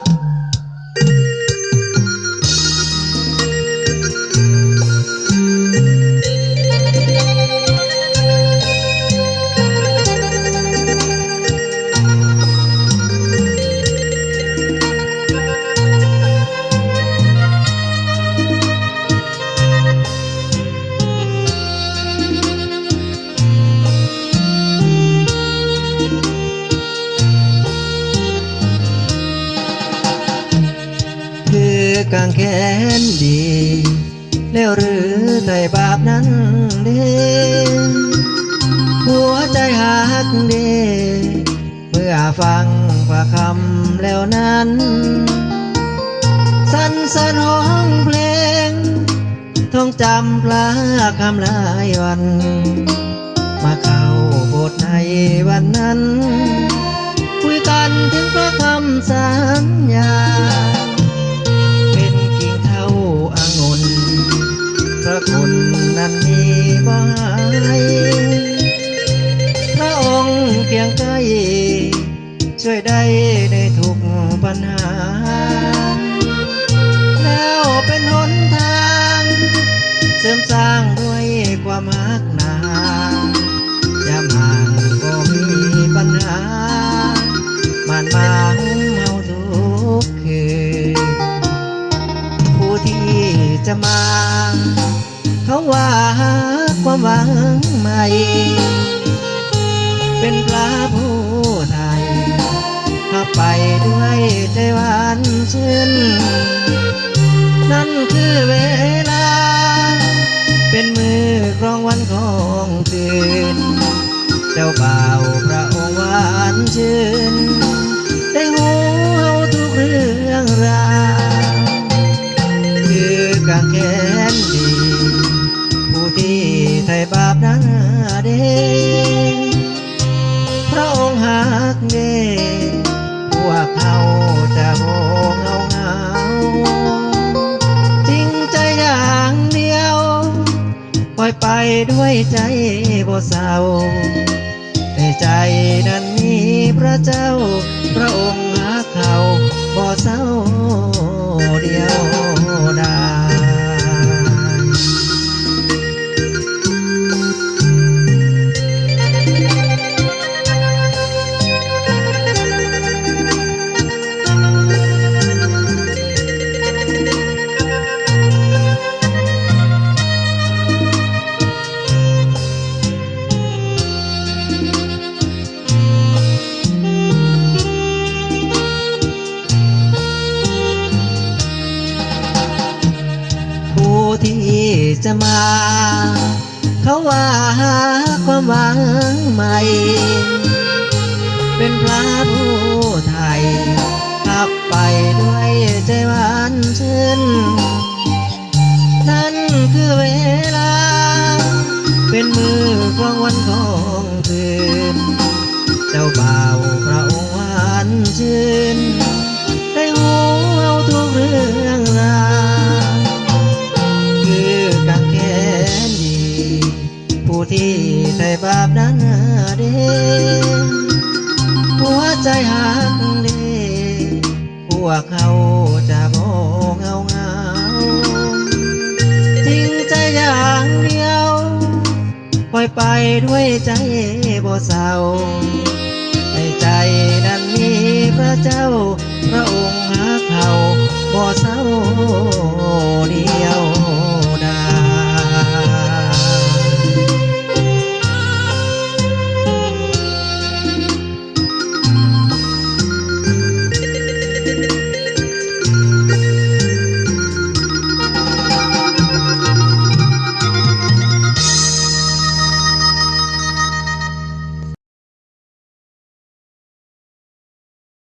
คื อกางแขนดี แล้วหรือไต่บาปนั้นเด้หัวใจหักเด้เมื่อฟังพระคำแล้วนั้น สันสนห้องเพลงท่องจำพระคำหลายวัน มาเข้าบทในวันนั้น คุยกันถึงพระคำสัญญา คุณนั้นมีบ่ให้พระองค์เพียงใกล้ช่วยได้ในทุกปัญหา แล้วเป็นหนทาง เสริมสร้างด้วยความหักนายามห่างก็มีปัญหามันมาหุ้มเฮาทุกคืนผู้ที่จะมา เขาว่าความหวังใหม่ เป็นพระผู้ไทยเข้าไปด้วยใจหวานชื่น นั่นคือเวลา เป็นมือกรองวันของคืนเจ้าบ่าวพระองค์หวานชื่น ไถ่บาปนั้นเด้พระองค์หักเด้พวกเขาจะโงเงาเงาจริงใจอย่างเดียว ปล่อยไปด้วยใจบ่เศร้าในใจนั้นมีพระเจ้า พระองค์หาเขาบ่เศร้าเดียว จะมา เขาว่าหาความหวังใหม่ เป็นพระผู้ไทยขับไปด้วยใจหวานชื่นนั่นคือเวลา เป็นมือกลางวันของคืน เจ้าบ่าวพระองค์หวานชื่น ที่บาปนั้นเด้หัวใจหักเด้พวกเขาจะโงเงาเงาจริงใจอย่างเดียวปล่อยไปด้วยใจบ่เศร้าในใจนั้นมีพระเจ้า พระองค์หาเขาบ่เศร้าเดียว